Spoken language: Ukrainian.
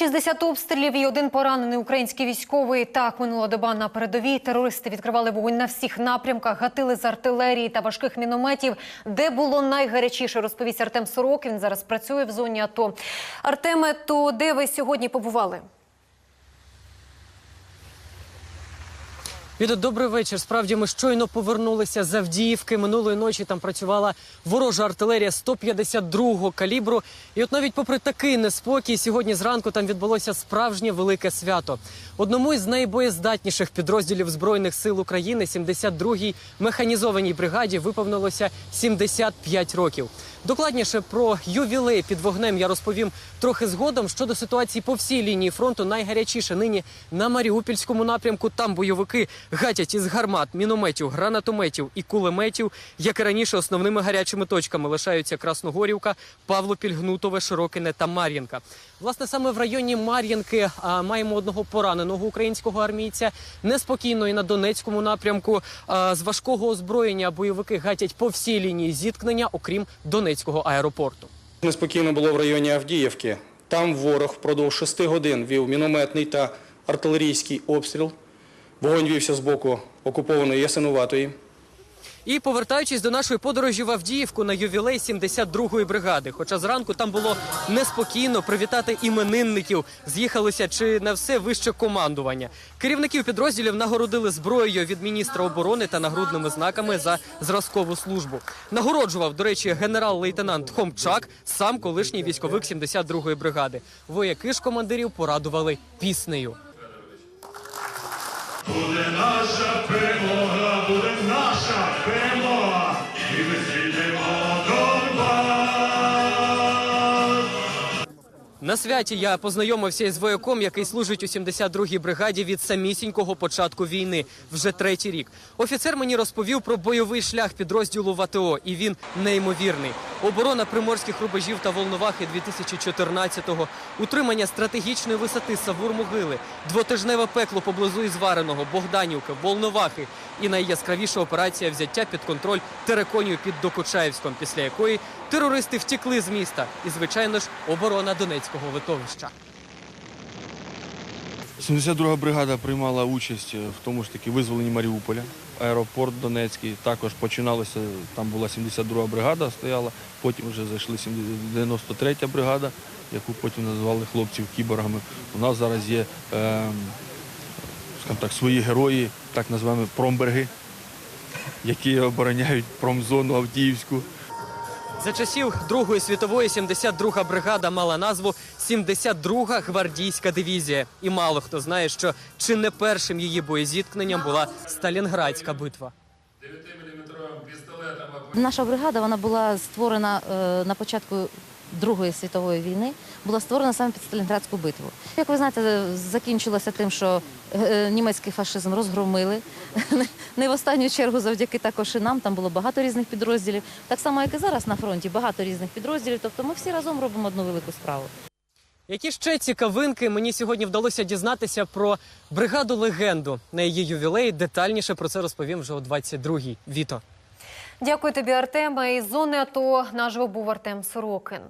60 обстрілів і один поранений український військовий. Так минула доба на передовій. Терористи відкривали вогонь на всіх напрямках, гатили з артилерії та важких мінометів. Де було найгарячіше, розповість Артем Сорок. Він зараз працює в зоні АТО. Артеме, то де ви сьогодні побували? Відо, добрий вечір. Справді ми щойно повернулися з Авдіївки. Минулої ночі там працювала ворожа артилерія 152-го калібру. І от навіть попри такий неспокій, сьогодні зранку там відбулося справжнє велике свято. Одному із найбоєздатніших підрозділів збройних сил України, 72-й механізованій бригаді, виповнилося 75 років. Докладніше про ювілей під вогнем я розповім трохи згодом. Щодо ситуації по всій лінії фронту, найгарячіше нині на Маріупільському напрямку. Там бойовики гатять із гармат, мінометів, гранатометів і кулеметів. Як і раніше, основними гарячими точками лишаються Красногорівка, Павлопіль, Гнутове, Широкине та Мар'їнка. Власне, саме в районі Мар'їнки а, маємо одного пораненого українського армійця. Неспокійно і на Донецькому напрямку а, з важкого озброєння бойовики гатять по всій лінії зіткнення, окрім Донецького аеропорту. Неспокійно було в районі Авдіївки. Там ворог впродовж шести годин вів мінометний та артилерійський обстріл. Вогонь вівся з боку окупованої Ясинуватої. І повертаючись до нашої подорожі в Авдіївку на ювілей 72-ї бригади. Хоча зранку там було неспокійно привітати іменинників. З'їхалося чи не все вище командування. Керівників підрозділів нагородили зброєю від міністра оборони та нагрудними знаками за зразкову службу. Нагороджував, до речі, генерал-лейтенант Хомчак, сам колишній військовик 72-ї бригади. Вояки ж командирів порадували піснею. Буде наша перемога, буде наша перемога, і ми На святі я познайомився із вояком, який служить у 72-й бригаді від самісінького початку війни, вже третій рік. Офіцер мені розповів про бойовий шлях підрозділу в АТО, і він неймовірний. Оборона приморських рубежів та Волновахи 2014-го, утримання стратегічної висоти Савур-Могили, двотижневе пекло поблизу Ізвареного, Богданівки, Волновахи і найяскравіша операція взяття під контроль Тереконію під Докучаєвськом, після якої терористи втікли з міста. І, звичайно ж, оборона Донецького литовища. 72 бригада приймала участь в тому ж таки визволенні Маріуполя, аеропорт Донецький. Також починалося, там була 72 бригада, стояла, потім вже зайшли 93 бригада, яку потім назвали хлопців кіборгами. У нас зараз є, е, так, свої герої, так називаємо промберги, які обороняють промзону Авдіївську. За часів Другої світової 72-га бригада мала назву 72-га гвардійська дивізія. І мало хто знає, що чи не першим її боєзіткненням була Сталінградська битва. Наша бригада вона була створена е, на початку Другої світової війни, була створена саме під Сталінградську битву. Як ви знаєте, закінчилося тим, що е, німецький фашизм розгромили. Не в останню чергу завдяки також і нам. Там було багато різних підрозділів. Так само, як і зараз на фронті, багато різних підрозділів. Тобто ми всі разом робимо одну велику справу. Які ще цікавинки мені сьогодні вдалося дізнатися про бригаду легенду на її ювілеї. Детальніше про це розповім вже о 22-й. Віто. Дякую тобі, Артема. Із зони АТО наживо був Артем Сорокин.